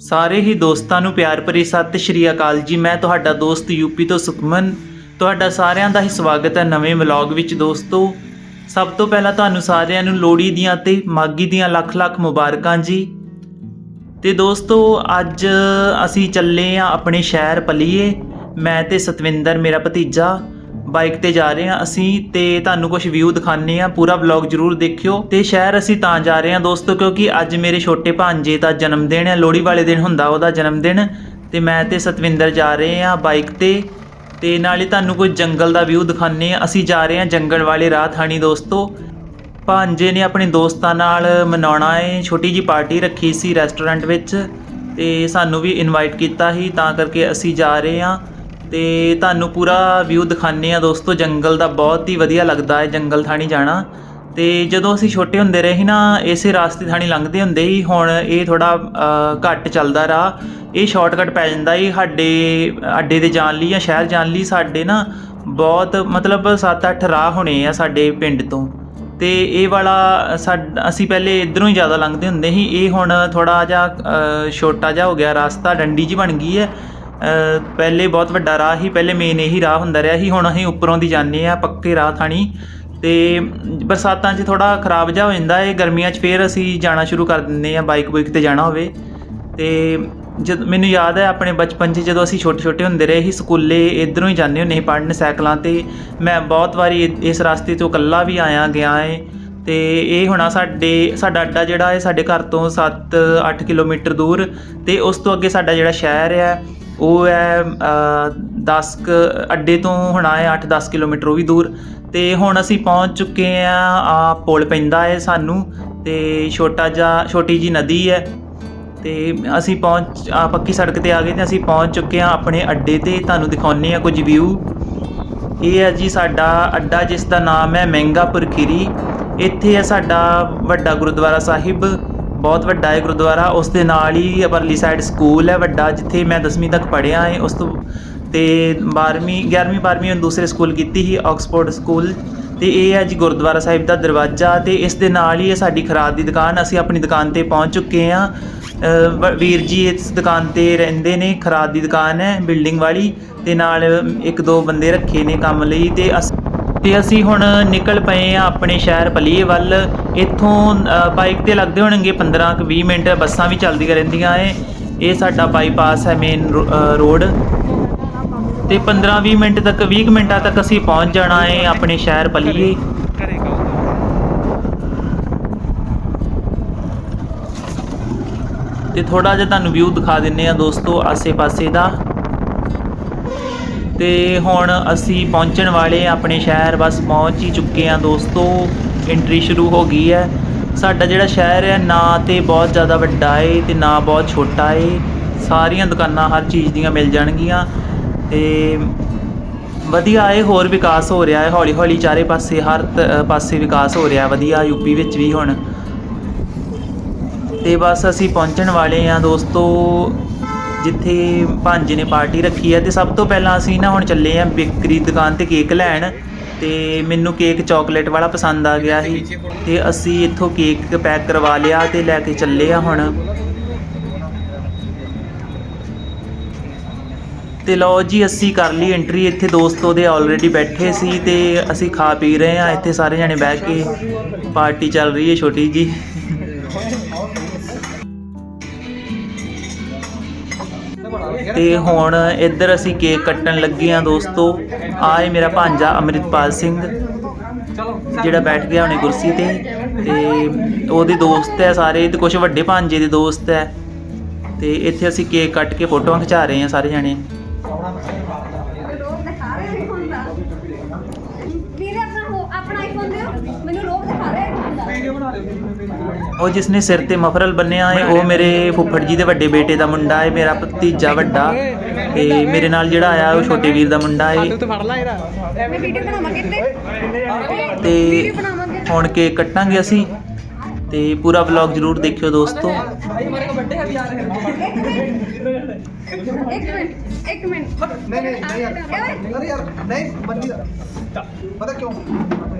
ਸਾਰੇ ਹੀ ਦੋਸਤਾਂ ਨੂੰ ਪਿਆਰ ਭਰੀ ਸਤਿ ਸ਼੍ਰੀ ਅਕਾਲ ਜੀ। ਮੈਂ ਤੁਹਾਡਾ ਦੋਸਤ ਯੂਪੀ ਤੋਂ ਸੁਖਮਨ। ਤੁਹਾਡਾ ਸਾਰਿਆਂ ਦਾ ਹੀ ਸਵਾਗਤ ਹੈ ਨਵੇਂ ਵਲੌਗ ਵਿੱਚ ਦੋਸਤੋ। ਸਭ ਤੋਂ ਪਹਿਲਾਂ ਤੁਹਾਨੂੰ ਸਾਰਿਆਂ ਨੂੰ ਲੋਹੜੀ ਦੀਆਂ ਤੇ ਮਾਗੀ ਦੀਆਂ ਲੱਖ ਲੱਖ ਮੁਬਾਰਕਾਂ ਜੀ। ਤੇ ਦੋਸਤੋ, ਅੱਜ ਅਸੀਂ ਚੱਲੇ ਆ ਆਪਣੇ ਸ਼ਹਿਰ ਪਲੀਏ। ਮੈਂ ਤੇ ਸਤਵਿੰਦਰ, ਮੇਰਾ ਭਤੀਜਾ। ਬਾਈਕ ਤੇ ਜਾ ਰਹੇ ਹਾਂ ਅਸੀਂ ਤੇ ਤੁਹਾਨੂੰ ਕੁਝ ਵਿਊ ਦਿਖਾਣੇ ਆ ਪੂਰਾ ਵਲੌਗ ਜਰੂਰ ਦੇਖਿਓ ਤੇ ਸ਼ਹਿਰ ਅਸੀਂ ਤਾਂ ਜਾ ਰਹੇ ਹਾਂ ਦੋਸਤੋ, ਕਿਉਂਕਿ ਅੱਜ ਮੇਰੇ ਛੋਟੇ ਭਾਂਜੇ ਦਾ ਜਨਮ ਦਿਨ ਹੈ, ਲੋਹੜੀ ਵਾਲੇ ਦਿਨ ਹੁੰਦਾ ਉਹਦਾ ਜਨਮ ਦਿਨ। ਤੇ ਮੈਂ ਤੇ ਸਤਵਿੰਦਰ ਜਾ ਰਹੇ ਹਾਂ ਬਾਈਕ ਤੇ ਤੇ ਨਾਲੇ ਤੁਹਾਨੂੰ ਕੋਈ ਜੰਗਲ ਦਾ ਵਿਊ ਦਿਖਾਣੇ ਆ ਅਸੀਂ ਜਾ ਰਹੇ ਹਾਂ ਜੰਗਲ ਵਾਲੇ ਰਾਹ ਥਾਣੀ ਦੋਸਤੋ। ਭਾਂਜੇ ਨੇ ਆਪਣੇ ਦੋਸਤਾਂ ਨਾਲ ਮਨਾਉਣਾ ਹੈ, ਛੋਟੀ ਜੀ ਪਾਰਟੀ ਰੱਖੀ ਸੀ ਰੈਸਟੋਰੈਂਟ ਵਿੱਚ ਤੇ ਸਾਨੂੰ ਵੀ ਇਨਵਾਈਟ ਕੀਤਾ ਸੀ, ਤਾਂ ਕਰਕੇ ਅਸੀਂ ਜਾ ਰਹੇ ਹਾਂ। ਤੇ ਤੁਹਾਨੂੰ ਪੂਰਾ ਵਿਊ ਦਿਖਾਣੇ ਆ ਦੋਸਤੋ, ਜੰਗਲ ਦਾ ਬਹੁਤ ਹੀ ਵਧੀਆ ਲੱਗਦਾ ਹੈ, ਜੰਗਲ ਥਾਣੀ ਜਾਣਾ। ਤੇ ਜਦੋਂ ਅਸੀਂ ਛੋਟੇ ਹੁੰਦੇ ਰਹੇ ਸੀ ਨਾ, ਇਸੇ ਰਾਸਤੇ ਥਾਣੀ ਲੰਘਦੇ ਹੁੰਦੇ ਸੀ, ਹੁਣ ਇਹ ਥੋੜਾ ਘੱਟ ਚੱਲਦਾ ਰਾਹ। ਇਹ ਸ਼ਾਰਟਕਟ ਪੈ ਜਾਂਦਾ ਹੈ ਸਾਡੇ, ਅੱਡੇ ਦੇ ਜਾਣ ਲਈ ਜਾਂ ਸ਼ਹਿਰ ਜਾਣ ਲਈ ਸਾਡੇ ਨਾ ਬਹੁਤ, ਮਤਲਬ 7-8 ਰਾਹ ਹੋਣੇ ਆ ਸਾਡੇ ਪਿੰਡ ਤੋਂ। ਤੇ ਇਹ ਵਾਲਾ ਸਾਡ- ਅਸੀਂ ਪਹਿਲੇ ਇਧਰੋਂ ਹੀ ਜ਼ਿਆਦਾ ਲੰਘਦੇ ਹੁੰਦੇ ਸੀ। ਇਹ ਹੁਣ ਥੋੜਾ ਜਿਹਾ ਛੋਟਾ ਜਿਹਾ ਹੋ ਗਿਆ, ਰਸਤਾ ਡੰਡੀ ਜੀ ਬਣ ਗਈ ਹੈ। ਪਹਿਲੇ ਬਹੁਤ ਵੱਡਾ ਰਾਹ ਸੀ, ਪਹਿਲੇ ਮੇਨ ਇਹੀ ਰਾਹ ਹੁੰਦਾ ਰਿਹਾ ਸੀ, ਹੁਣ ਅਸੀਂ ਉੱਪਰੋਂ ਦੀ ਜਾਂਦੇ ਆ ਪੱਕੇ ਰਾਹ ਥਾਣੀ। ਅਤੇ ਬਰਸਾਤਾਂ 'ਚ ਥੋੜ੍ਹਾ ਖਰਾਬ ਜਿਹਾ ਹੋ ਜਾਂਦਾ ਹੈ ਗਰਮੀਆਂ 'ਚ ਫਿਰ ਅਸੀਂ ਜਾਣਾ ਸ਼ੁਰੂ ਕਰ ਦਿੰਦੇ ਆ ਬਾਈਕ ਬੁਈਕ ਤੇ ਜਾਣਾ ਹੋਵੇ। ਅਤੇ ਜਦ, ਮੈਨੂੰ ਯਾਦ ਹੈ ਆਪਣੇ ਬਚਪਨ 'ਚ ਜਦੋਂ ਅਸੀਂ ਛੋਟੇ ਛੋਟੇ ਹੁੰਦੇ ਰਹੇ ਸੀ, ਸਕੂਲੇ ਇਧਰੋਂ ਹੀ ਜਾਂਦੇ ਹੁੰਦੇ ਸੀ ਪੜ੍ਹਨ ਸਾਈਕਲਾਂ ਤੇ। ਮੈਂ ਬਹੁਤ ਵਾਰੀ ਇਸ ਰਸਤੇ ਤੋਂ ਇਕੱਲਾ ਵੀ ਆਇਆ, ਗਿਆ ਏ। ਤੇ ਇਹ ਹੋਣਾ ਸਾਡੇ, ਸਾਡਾ ਅੱਡਾ ਜਿਹੜਾ ਹੈ ਸਾਡੇ ਘਰ ਤੋਂ 7-8 ਕਿਲੋਮੀਟਰ ਦੂਰ। ਤੇ ਉਸ ਤੋਂ ਅੱਗੇ ਸਾਡਾ ਜਿਹੜਾ ਸ਼ਹਿਰ ਹੈ ਉਹ ਹੈ 10 ਅੱਡੇ ਤੋਂ ਹੁਣ ਹੈ 8-10 ਕਿਲੋਮੀਟਰ, ਉਹ ਵੀ ਦੂਰ। ਤੇ ਹੁਣ ਅਸੀਂ ਪਹੁੰਚ ਚੁੱਕੇ ਆ ਆ ਪੁਲ ਪੈਂਦਾ ਹੈ ਸਾਨੂੰ, ਤੇ ਛੋਟਾ ਜਿਹਾ, ਛੋਟੀ ਜੀ ਨਦੀ ਹੈ। ਤੇ ਅਸੀਂ ਪਹੁੰਚ, ਆ ਪੱਕੀ ਸੜਕ ਤੇ ਆ ਗਏ ਤੇ ਅਸੀਂ ਪਹੁੰਚ ਚੁੱਕੇ ਹਾਂ ਆਪਣੇ ਅੱਡੇ ਤੇ। ਤੁਹਾਨੂੰ ਦਿਖਾਉਨੇ ਆ ਕੁਝ ਵਿਊ ਇਹ ਹੈ ਜੀ ਸਾਡਾ ਅੱਡਾ, ਜਿਸ ਦਾ ਨਾਮ ਹੈ ਮਹਿੰਗਾਪੁਰ ਖੀਰੀ। ਇੱਥੇ ਹੈ ਸਾਡਾ ਵੱਡਾ ਗੁਰਦੁਆਰਾ ਸਾਹਿਬ। ਬਹੁਤ ਵੱਡਾ ਹੈ ਗੁਰਦੁਆਰਾ, ਉਸ ਦੇ ਨਾਲ ਹੀ ਪਰਲੀ ਸਾਈਡ ਸਕੂਲ ਹੈ, ਵੱਡਾ, ਜਿੱਥੇ ਮੈਂ 10ਵੀਂ ਤੱਕ ਪੜ੍ਹਿਆ ਹੈ, ਉਸ ਤੋਂ ਤੇ 12ਵੀਂ 11ਵੀਂ 12ਵੀਂ ਮੈਂ ਦੂਸਰੇ ਸਕੂਲ ਕੀਤੀ ਸੀ ਆਕਸਫੋਰਡ ਸਕੂਲ ਤੇ ਇਹ ਹੈ ਜੀ ਗੁਰਦੁਆਰਾ ਸਾਹਿਬ ਦਾ ਦਰਵਾਜ਼ਾ ਤੇ ਇਸ ਦੇ ਨਾਲ ਹੀ ਹੈ ਸਾਡੀ ਖਰਾਦ ਦੀ ਦੁਕਾਨ, ਅਸੀਂ ਆਪਣੀ ਦੁਕਾਨ ਤੇ ਪਹੁੰਚ ਚੁੱਕੇ ਹਾਂ। ਵ- ਵੀਰ ਜੀ ਇਸ ਦੁਕਾਨ ਤੇ ਰਹਿੰਦੇ ਨੇ ਖਰਾਦ ਦੀ ਦੁਕਾਨ ਹੈ ਬਿਲਡਿੰਗ ਵਾਲੀ ਤੇ ਨਾਲ ਇੱਕ ਦੋ ਬੰਦੇ ਰੱਖੇ ਨੇ ਕੰਮ ਲਈ ਤੇ ਅਸ ਤੇ ਅਸੀਂ ਹੁਣ ਨਿਕਲ ਪਏ ਆ ਆਪਣੇ ਸ਼ਹਿਰ ਪਲੀਏ ਵੱਲ। ਇੱਥੋਂ ਬਾਈਕ ਤੇ ਲੱਗਦੇ ਹੋਣਗੇ 15 ਕੁ 20 ਮਿੰਟ, ਬੱਸਾਂ ਵੀ ਚੱਲਦੀਆਂ ਰਹਿੰਦੀਆਂ ਏ ਇਹ ਸਾਡਾ ਬਾਈਪਾਸ ਹੈ ਮੇਨ ਰੋਡ ਤੇ 15 20 ਮਿੰਟ ਤੱਕ 20 ਕੁ ਮਿੰਟਾਂ ਤੱਕ ਅਸੀਂ ਪਹੁੰਚ ਜਾਣਾ ਏ ਆਪਣੇ ਸ਼ਹਿਰ ਪਲੀਏ। ਤੇ ਥੋੜਾ ਜਿਹਾ ਤੁਹਾਨੂੰ ਵਿਊ ਦਿਖਾ ਦਿੰਨੇ ਆ ਦੋਸਤੋ, ਆਸੇ-ਪਾਸੇ ਦਾ। ਤੇ ਹੁਣ ਅਸੀਂ ਪਹੁੰਚਣ ਵਾਲੇ ਆਪਣੇ ਸ਼ਹਿਰ ਬਸ ਪਹੁੰਚ ਹੀ ਚੁੱਕੇ ਆ ਦੋਸਤੋ। ਐਂਟਰੀ ਸ਼ੁਰੂ ਹੋ ਗਈ ਹੈ। ਸਾਡਾ ਜਿਹੜਾ ਸ਼ਹਿਰ ਹੈ, ਨਾ ਤੇ ਬਹੁਤ ਜ਼ਿਆਦਾ ਵੱਡਾ ਏ ਤੇ ਨਾ ਬਹੁਤ ਛੋਟਾ ਏ। ਸਾਰੀਆਂ ਦੁਕਾਨਾਂ ਹਰ ਚੀਜ਼ ਦੀਆਂ ਮਿਲ ਜਾਣਗੀਆਂ ਤੇ ਵਧੀਆ ਏ, ਹੋਰ ਵਿਕਾਸ ਹੋ ਰਿਹਾ ਹੈ ਹੌਲੀ ਹੌਲੀ ਚਾਰੇ ਪਾਸੇ, ਹਰ ਤ- ਪਾਸੇ ਵਿਕਾਸ ਹੋ ਰਿਹਾ ਵਧੀਆ ਯੂਪੀ ਵਿੱਚ ਵੀ ਹੁਣ। ਤੇ ਬਸ ਅਸੀਂ ਪਹੁੰਚਣ ਵਾਲੇ ਆ ਦੋਸਤੋ। ਜਿੱਥੇ ਭਾਂਜੇ ਨੇ ਪਾਰਟੀ ਰੱਖੀ ਹੈ ਤੇ ਸਭ ਤੋਂ ਪਹਿਲਾਂ ਅਸੀਂ ਨਾ ਹੁਣ ਚੱਲੇ ਆ ਬੇਕਰੀ ਦੁਕਾਨ ਤੇ ਕੇਕ ਲੈਣ ਤੇ ਮੈਨੂੰ ਕੇਕ ਚਾਕਲੇਟ ਵਾਲਾ ਪਸੰਦ ਆ ਗਿਆ ਸੀ ਤੇ ਅਸੀਂ ਇੱਥੋਂ ਕੇਕ ਪੈਕ ਕਰਵਾ ਲਿਆ ਤੇ ਲੈ ਕੇ ਚੱਲੇ ਆ ਹੁਣ। ਤੇ ਲਓ ਜੀ, ਅਸੀਂ ਕਰ ਲਈ ਐਂਟਰੀ ਇੱਥੇ ਦੋਸਤ ਉਹਦੇ ਆਲਰੇਡੀ ਬੈਠੇ ਸੀ ਤੇ ਅਸੀਂ ਖਾ ਪੀ ਰਹੇ ਆ ਇੱਥੇ ਸਾਰੇ ਜਣੇ ਬਹਿ ਕੇ ਪਾਰਟੀ ਚੱਲ ਰਹੀ ਹੈ ਛੋਟੀ ਜੀ ਤੇ ਹੁਣ ਇੱਧਰ ਅਸੀਂ ਕੇਕ ਕੱਟਣ ਲੱਗੇ ਆ ਦੋਸਤੋ। ਆਏ ਮੇਰਾ ਭਾਂਜਾ ਅਮਰਿਤਪਾਲ ਸਿੰਘ, ਜਿਹੜਾ ਬੈਠ ਗਿਆ ਹੁਣੇ ਕੁਰਸੀ ਤੇ। ਤੇ ਉਹਦੇ ਦੋਸਤ ਹੈ ਸਾਰੇ, ਤੇ ਕੁਝ ਵੱਡੇ ਭਾਂਜੇ ਦੇ ਦੋਸਤ ਹੈ। ਤੇ ਇੱਥੇ ਅਸੀਂ ਕੇਕ ਕੱਟ ਕੇ ਫੋਟੋਆਂ ਖਿਚਾ ਰਹੇ ਆ ਸਾਰੇ ਜਣੇ ਲੋਕ ਦਿਖਾ ਰਹੇ ਨੇ ਹੁੰਦਾ ਵੀਰੇ ਆਪਣਾ ਹੋ- ਆਪਣਾ ਆਈਫੋਨ ਦਿਓ ਮੈਨੂੰ ਲੋਕ ਦਿਖਾ ਰਹੇ ਨੇ ਹੁੰਦਾ ਉਹ ਜਿਸਨੇ ਸਿਰ ਤੇ ਮਫਰਲ ਬੰਨਿਆ ਹੈ ਉਹ ਮੇਰੇ ਫੁੱਫੜ ਜੀ ਦੇ ਵੱਡੇ ਬੇਟੇ ਦਾ ਮੁੰਡਾ ਹੈ ਮੇਰਾ ਭਤੀਜਾ ਵੱਡਾ। ਤੇ ਮੇਰੇ ਨਾਲ ਜਿਹੜਾ ਆਇਆ ਉਹ ਛੋਟੇ ਵੀਰ ਦਾ ਮੁੰਡਾ ਹੈ। ਮੈਂ ਵੀਡੀਓ ਬਣਾਵਾਂਗੇ ਤੇ ਹੁਣ ਕੇਕ ਕੱਟਾਂਗੇ ਅਸੀਂ। ਤੇ ਪੂਰਾ ਵਲੌਗ ਜਰੂਰ ਦੇਖਿਓ ਦੋਸਤੋ। ਇੱਕ ਮਿੰਟ। ਇੱਕ ਮਿੰਟ। ਨਹੀਂ ਨਹੀਂ ਨਹੀਂ ਯਾਰ ਅਰੇ ਯਾਰ। ਨਹੀਂ ਬੰਦੀ ਦਾ। ਪਤਾ ਕਿਉਂ?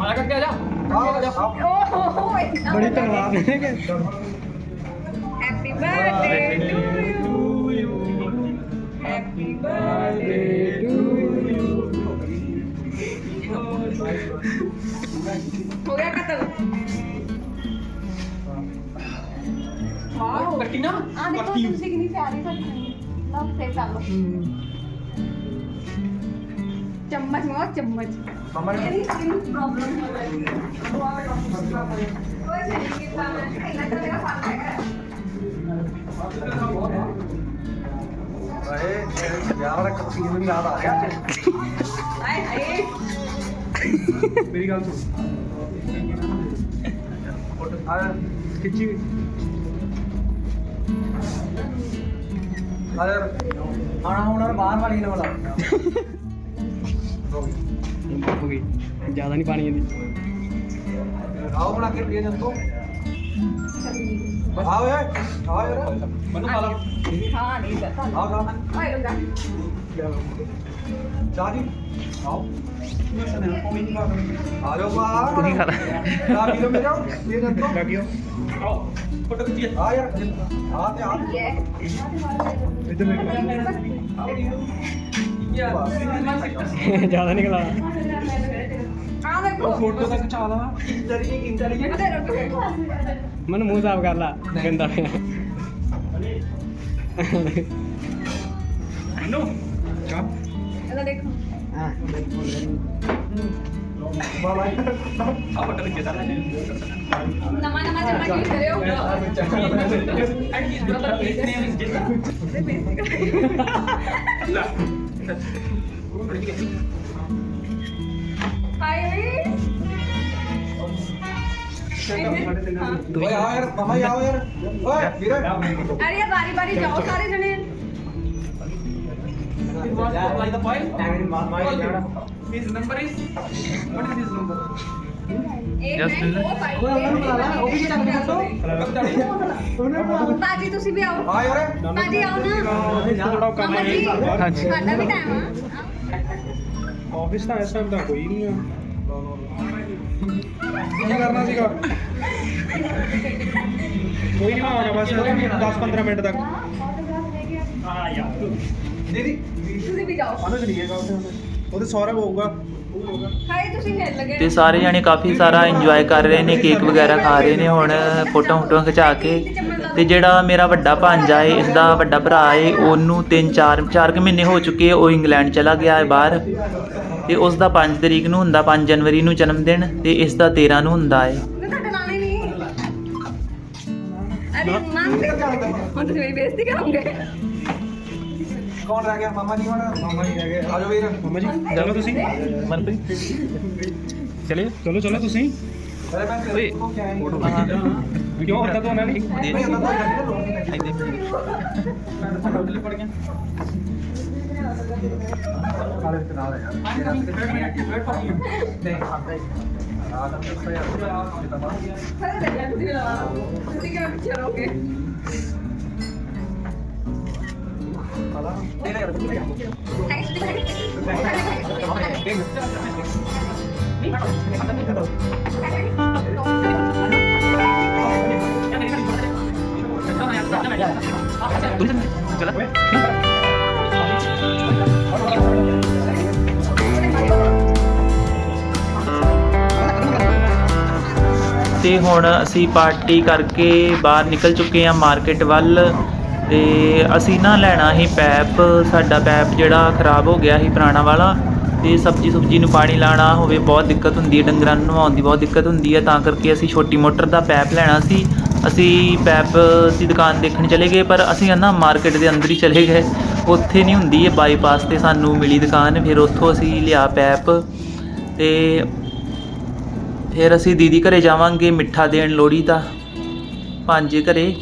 ਆ ਕੇ ਆ ਜਾ। ਆ ਜਾ। ਓਹ ਬੜੀ ਤਕਰਾਰ ਨੇ ਕਿ happy birthday to you happy birthday to you ਹੋ ਗਿਆ ਖਤਮ ਵਾਓ ਕਰਤੀਨਾ ਆ ਦੇਖੋ ਤੁਸੀਂ ਕਿੰਨੀ ਪਿਆਰੀ ਬਣੀ ਲਓ ਸੇਵ ਕਰ ਲਓ ਚਮਚ ਮੋ ਚਮਚ ਮਮਾ ਮੇਰੀ ਸਕਿਨ ਪ੍ਰੋਬਲਮ ਹੋ ਰਹੀ ਹੈ ਕੋਈ ਨਹੀਂ ਕੀਤਾ ਮੈਂ ਇਹਨਾਂ ਦਾ ਮੇਰਾ ਫਾਲਟ ਹੈਗਾ ਓਏ ਯਾਰ ਵਾਲਾ ਕੱਚੀ ਨੂੰ ਯਾਦ ਆ ਗਿਆ ਹਾਏ ਹਾਏ ਮੇਰੀ ਗੱਲ ਸੁਣ ਆ ਖਿੱਚੀ ਆ ਯਾਰ ਆਣਾ ਹੁਣ ਬਾਹਰ ਵਾਲੀ ਨਾ ਵਾਲਾ ਹੋ ਗਈ ਜ਼ਿਆਦਾ ਨਹੀਂ ਪਾਣੀ ਇਹਦੀ। ਆਓ ਬਣਾ ਕੇ ਪੀਏ ਜੰਤੋ ਆਓ ਯਾਰ ਆਓ ਯਾਰ। ਮੈਨੂੰ ਖਾ ਲਾ। ਹਾਂ ਨਹੀਂ ਕਰਤਾ ਆਓ ਖਾ ਓਏ ਲੰਗਾ ਚਾਹ ਜੀ। ਆਓ। ਆ ਜਾਓ ਬਾਹਰ। ਤੁਸੀਂ ਖਾ ਲੈ। ਪੀ ਲਓ ਮੇਰਾ ਪੀਏ ਜੰਤੋ ਲੱਗਿਓ ਆਓ। ਫੋਟੋ ਖਿੱਚੀਏ। ਆ ਯਾਰ ਆ ਤੇ ਆ। ਇਹ ਇੱਧਰ ਜ਼ਿਆਦਾ ਨਿਕਲਾ ਦੇਖੋ ਫੋਟੋ ਤੱਕ ਚਾ ਲਾ ਇੰਟੈਲੀਜੈਂਟ ਇੰਟੈਲੀਜੈਂਟ ਮੈਨੂੰ ਮੂੰਹ ਸਾਫ਼ ਕਰ ਲਾ ਗੰਦਾ ਪਿਆ ਨੋ ਚਾਹ ਇਹਦਾ ਦੇਖੋ। ਬਾਬਾ ਆ ਫੋਟੋ ਖਿੱਚੇ ਤਾਂ ਨਵਾਂ ਨਵਾਂ ਜਮਾ ਕੀ ਕਰਿਓ ਹਾਏ ਓਏ ਆ ਯਾਰ ਮਾਮਾ ਆਓ ਯਾਰ। ਓਏ ਵੀਰੇ। ਅਰੇ ਬਾਰੀ ਬਾਰੀ ਜਾਓ ਸਾਰੇ ਜਣੇ। His number is what is his number? ਇਹ Just ਮੈਂ ਉਹ ਪਾਈ ਉਹ ਵੀ ਬਾਜੀ ਤੁਸੀਂ ਵੀ ਆਓ। ਆ ਯਾਰ। ਬਾਜੀ ਆਓ ਨਾ। ਥੋੜਾ ਕੰਮ ਜੀ। ਤੁਹਾਡਾ ਵੀ ਟਾਈਮ ਆ। ਆਫਿਸ ਤਾਂ ਇਸ ਟਾਈਮ ਤਾਂ ਕੋਈ ਨਹੀਂ ਆ। ਕੀ ਕਰਨਾ ਸੀਗਾ? ਕੋਈ ਨਹੀਂ ਆ ਗਿਆ ਬਸ 10-15 ਮਿੰਟ ਤੱਕ। ਦੀਦੀ ਤੁਸੀਂ ਵੀ ਜਾਓ। ਅਨੁਜ ਨਹੀਂ ਹੈਗਾ ਉੱਥੇ ਉਹਦੇ ਸੌਰਵ ਹੋਊਗਾ। ਤੇ ਸਾਰੇ ਜਣੇ ਕਾਫੀ ਸਾਰਾ ਇੰਜੋਏ ਕਰ ਰਹੇ ਨੇ ਕੇਕ ਵਗੈਰਾ ਖਾ ਰਹੇ ਨੇ ਹੁਣ ਫੋਟੋ ਫੋਟੋ ਖਿਚਾ ਕੇ। ਤੇ ਜਿਹੜਾ ਮੇਰਾ ਵੱਡਾ ਭਾਂਜਾ ਏ ਇਸ ਦਾ ਵੱਡਾ ਭਰਾ ਏ ਉਹਨੂੰ 3 4 4 ਕੁ ਮਹੀਨੇ ਹੋ ਚੁੱਕੇ ਉਹ ਇੰਗਲੈਂਡ ਚਲਾ ਗਿਆ ਹੈ ਬਾਹਰ। ਤੇ ਉਸ ਦਾ 5 ਤਰੀਕ ਨੂੰ ਹੁੰਦਾ 5 ਜਨਵਰੀ ਨੂੰ ਜਨਮ ਦਿਨ ਤੇ ਇਸ ਦਾ 13 ਨੂੰ ਹੁੰਦਾ ਏ। ਮੈਂ ਤੁਹਾਡਾ ਨਾਂ ਨਹੀਂ। ਅਰੇ ਮੰਨ ਹੁਣ ਤੁਸੀਂ ਮੇਰੀ ਬੇਇੱਜ਼ਤੀ ਕਰੋਗੇ? ਕੌਣ ਰਹਿ ਗਿਆ? ਮਾਮਾ ਜੀ ਹੁਣ? ਮਾਮਾ ਜੀ ਰਹਿ ਗਏ। ਆ ਜਾਓ ਵੀਰ। ਮੰਮਾ ਜੀ ਚਲੋ ਤੁਸੀਂ। ਮਨਪ੍ਰੀਤ। ਚਲੇ ਚਲੋ ਚਲੋ ਤੁਸੀਂ। ਅਰੇ ਮੈਂ ਹੈ ਫੋਟੋ ਕਿਉਂ ਹੁੰਦਾ ਤਾਂ ਉਹਨਾਂ ਨੇ ਤੇ ਹੁਣ ਅਸੀਂ ਪਾਰਟੀ ਕਰਕੇ ਬਾਹਰ ਨਿਕਲ ਚੁੱਕੇ ਹਾਂ ਮਾਰਕੀਟ ਵੱਲ ਤੇ ਅਸੀਂ ਨਾ ਲੈਣਾ ਸੀ ਪੈਪ, ਸਾਡਾ ਪੈਪ ਜਿਹੜਾ ਖਰਾਬ ਹੋ ਗਿਆ ਸੀ ਪੁਰਾਣਾ ਵਾਲਾ। ਅਤੇ ਸਬਜੀ ਸੁਬਜੀ ਨੂੰ ਪਾਣੀ ਲਾਣਾ ਹੋਵੇ, ਬਹੁਤ ਦਿੱਕਤ ਹੁੰਦੀ ਹੈ, ਡੰਗਰਾਂ ਨੂੰ ਨਵਾਉਣ ਦੀ ਬਹੁਤ ਦਿੱਕਤ ਹੁੰਦੀ ਹੈ। ਤਾਂ ਕਰਕੇ ਅਸੀਂ ਛੋਟੀ ਮੋਟਰ ਦਾ ਪੈਪ ਲੈਣਾ ਸੀ। ਅਸੀਂ ਪੈਪ ਦੀ ਦੁਕਾਨ ਦੇਖਣ ਚਲੇ ਗਏ, ਪਰ ਅਸੀਂ ਨਾ ਮਾਰਕੀਟ ਦੇ ਅੰਦਰ ਹੀ ਚਲੇ ਗਏ। ਉੱਥੇ ਨਹੀਂ ਹੁੰਦੀ ਹੈ ਬਾਈਪਾਸ ਤੇ ਸਾਨੂੰ ਮਿਲੀ ਦੁਕਾਨ। ਫਿਰ ਉੱਥੋਂ ਅਸੀਂ ਲਿਆ ਪੈਪ ਤੇ ਫਿਰ ਅਸੀਂ ਦੀਦੀ ਘਰੇ ਜਾਵਾਂਗੇ ਮਿੱਠਾ ਦੇਣ ਲੋੜੀ ਦਾ। ਪੰਜ ਘਰੇ।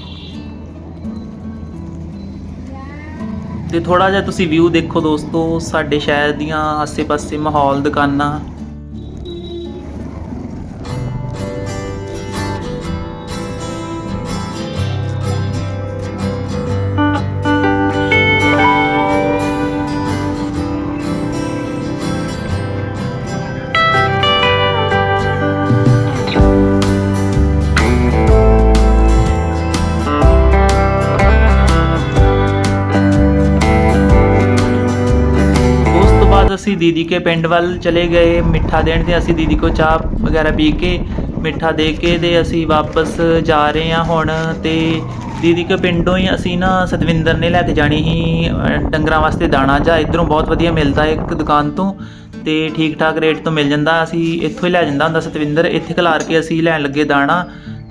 ਤੇ ਥੋੜਾ ਜਿਹਾ ਤੁਸੀਂ ਵਿਊ ਦੇਖੋ ਦੋਸਤੋ ਸਾਡੇ ਸ਼ਹਿਰ ਦੀਆਂ ਆਸੇ-ਪਾਸੇ ਮਾਹੌਲ ਦੁਕਾਨਾਂ ਅਸੀਂ ਦੀਦੀ ਕੇ ਪਿੰਡ ਵੱਲ ਚਲੇ ਗਏ, ਮਿੱਠਾ ਦੇਣ ਤੇ ਅਸੀਂ ਦੀਦੀ ਕੋ ਚਾਹ ਵਗੈਰਾ ਪੀ ਕੇ, ਮਿੱਠਾ ਦੇ ਕੇ ਤੇ ਅਸੀਂ ਵਾਪਸ ਜਾ ਰਹੇ ਹਾਂ ਹੁਣ ਤੇ ਦੀਦੀ ਕੇ ਪਿੰਡੋਂ ਹੀ ਅਸੀਂ ਨਾ ਸਤਵਿੰਦਰ ਨੇ ਲੈ ਕੇ ਜਾਣੀ ਸੀ ਡੰਗਰਾਂ ਵਾਸਤੇ ਦਾਣਾ ਜਾਂ ਇਧਰੋਂ ਬਹੁਤ ਵਧੀਆ ਮਿਲਦਾ ਹੈ ਇੱਕ ਦੁਕਾਨ ਤੋਂ ਤੇ ਠੀਕ ਠਾਕ ਰੇਟ ਤੋਂ ਮਿਲ ਜਾਂਦਾ, ਅਸੀਂ ਇੱਥੋਂ ਹੀ ਲੈ ਜਾਂਦਾ ਹੁੰਦਾ ਸਤਵਿੰਦਰ, ਇੱਥੇ ਖਲਾਰ ਕੇ ਅਸੀਂ ਲੈਣ ਲੱਗੇ ਦਾਣਾ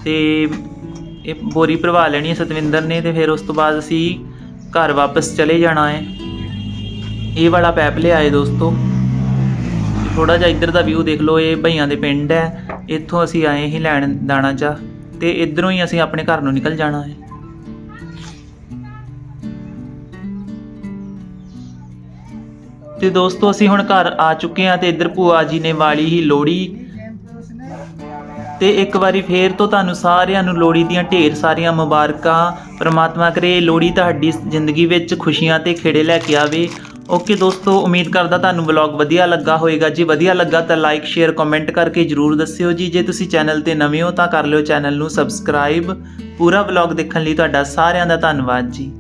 ਤੇ ਇਹ ਬੋਰੀ ਭਰਵਾ ਲੈਣੀ ਹੈ ਸਤਵਿੰਦਰ ਨੇ ਤੇ ਫਿਰ ਉਸ ਤੋਂ ਬਾਅਦ ਅਸੀਂ ਘਰ ਵਾਪਸ ਚਲੇ ਜਾਣਾ ਹੈ। ਇਹ ਵਾਲਾ ਪੈਪ ਲਿਆਏ ਦੋਸਤੋ। ਥੋੜਾ ਜਿਹਾ ਇੱਧਰ ਦਾ ਵਿਊ ਦੇਖ ਲਓ, ਇਹ ਭਈਆਂ ਦੇ ਪਿੰਡ ਹੈ। ਇੱਥੋਂ ਅਸੀਂ ਆਏ ਹੀ ਲੈਣ ਦਾਣਾ ਚਾ ਤੇ ਇਧਰੋਂ ਹੀ ਅਸੀਂ ਆਪਣੇ ਘਰ ਨੂੰ ਨਿਕਲ ਜਾਣਾ ਹੈ। ਤੇ ਦੋਸਤੋ, ਅਸੀਂ ਹੁਣ ਘਰ ਆ ਚੁੱਕੇ ਹਾਂ ਤੇ ਇੱਧਰ ਭੂਆ ਜੀ ਨੇ ਵਾਲੀ ਹੀ ਲੋੜੀ ਤੇ ਇੱਕ ਵਾਰੀ ਫੇਰ ਤੋਂ ਤੁਹਾਨੂੰ ਸਾਰਿਆਂ ਨੂੰ ਲੋੜੀ ਦੀਆਂ ਢੇਰ ਸਾਰੀਆਂ ਮੁਬਾਰਕਾਂ। ਪ੍ਰਮਾਤਮਾ ਕਰੇ ਲੋੜੀ ਤੁਹਾਡੀ ਜ਼ਿੰਦਗੀ ਵਿੱਚ ਖੁਸ਼ੀਆਂ ਤੇ ਖੇੜੇ ਲੈ ਕੇ ਆਵੇ। ਓਕੇ ਦੋਸਤੋ, ਉਮੀਦ ਕਰਦਾ ਤੁਹਾਨੂੰ ਵਲੌਗ ਵਧੀਆ ਲੱਗਾ ਹੋਵੇਗਾ। ਜੀ ਵਧੀਆ ਲੱਗਾ ਤਾਂ ਲਾਈਕ ਸ਼ੇਅਰ ਕਮੈਂਟ ਕਰਕੇ ਜਰੂਰ ਦੱਸਿਓ ਜੀ। ਜੇ ਤੁਸੀਂ ਚੈਨਲ ਤੇ ਨਵੇਂ ਹੋ ਤਾਂ ਕਰ ਲਿਓ ਚੈਨਲ ਨੂੰ ਸਬਸਕ੍ਰਾਈਬ ਪੂਰਾ ਵਲੌਗ ਦੇਖਣ ਲਈ ਤੁਹਾਡਾ ਸਾਰਿਆਂ ਦਾ ਧੰਨਵਾਦ ਜੀ।